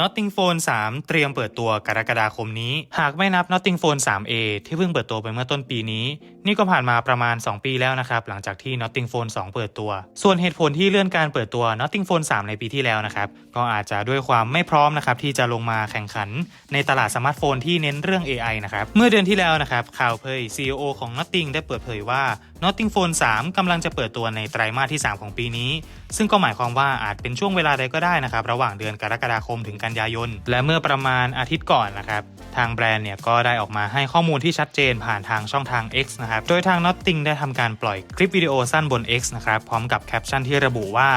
Notting Phone 3 เตรียมเปิดตัวกรกฎาคมนี้ หากไม่นับ Notting Phone 3A ที่เพิ่งเปิดตัวไปเมื่อต้นปีนี้ นี่ก็ผ่านมาประมาณ 2 ปีแล้วนะครับ หลังจากที่ Notting Phone 2 เปิดตัว ส่วนเหตุผลที่เลื่อนการเปิดตัว Notting Phone 3 ในปีที่แล้วนะครับ ก็อาจจะด้วยความไม่พร้อมนะครับที่จะลงมาแข่งขัน ในตลาดสมาร์ทโฟนที่เน้นเรื่อง AI นะครับ เมื่อเดือนที่แล้วนะครับข่าวเผย CEO ของ Notting ได้เปิดเผยว่า Notting Phone 3กำลังจะเปิดตัวในไตรมาสที่ 3 ของปีนี้ ซึ่งก็หมายความว่าอาจเป็นช่วงเวลาใดก็ได้นะครับ ระหว่างเดือนกรกฎาคมถึงกันยายน และเมื่อประมาณอาทิตย์ก่อนนะครับ ทางแบรนด์เนี่ยก็ได้ออกมาให้ข้อมูลที่ชัดเจนผ่านทางช่องทาง X นะครับ โดยทาง Notting ได้ทำการปล่อยคลิปวิดีโอสั้นบน X นะครับ พร้อมกับแคปชั่นที่ระบุว่า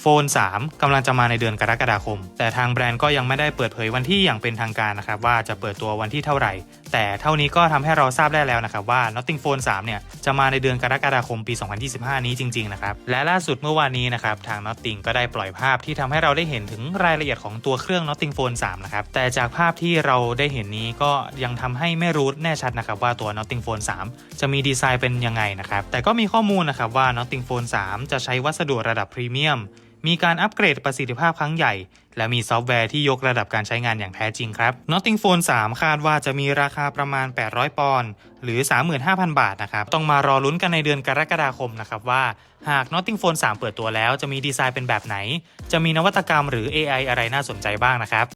โฟน 3กำลังจะมาในเดือนกรกฎาคม แต่ทางแบรนด์ก็ยังไม่ได้เปิดเผยวันที่อย่างเป็นทางการนะครับว่าจะเปิดตัววันที่เท่าไหร่ แต่เท่านี้ก็ทำให้เราทราบได้แล้วนะครับว่า Notting Phone 3 เนี่ยจะมาในเดือนกรกฎาคมปี 2025 นี้จริงๆนะครับและล่าสุดเมื่อวานนี้นะครับทาง Notting ก็ได้ปล่อยภาพที่ทำให้เราได้เห็นถึงรายละเอียดของตัวเครื่อง Notting Phone 3 นะครับแต่จากภาพที่เราได้เห็นนี้ก็ยังทำให้ไม่รู้แน่ชัดนะครับว่าตัว Notting Phone 3 จะมีดีไซน์เป็นยังไงนะครับแต่ก็มีข้อมูลนะครับว่า Notting Phone 3 จะใช้วัสดุระดับพรีเมียม มีการอัปเกรดประสิทธิภาพครั้งใหญ่ และมีซอฟต์แวร์ที่ยกระดับการใช้งานอย่างแท้จริงครับ Notting Phone 3 คาดว่าจะมีราคาประมาณ 800 ปอนด์หรือ 35,000 บาทนะครับ ต้องมารอลุ้นกันในเดือนกรกฎาคมนะครับว่า หาก Notting Phone 3 เปิดตัวแล้วจะมีดีไซน์เป็นแบบไหน จะมีนวัตกรรมหรือ AI อะไรน่าสนใจบ้างนะครับ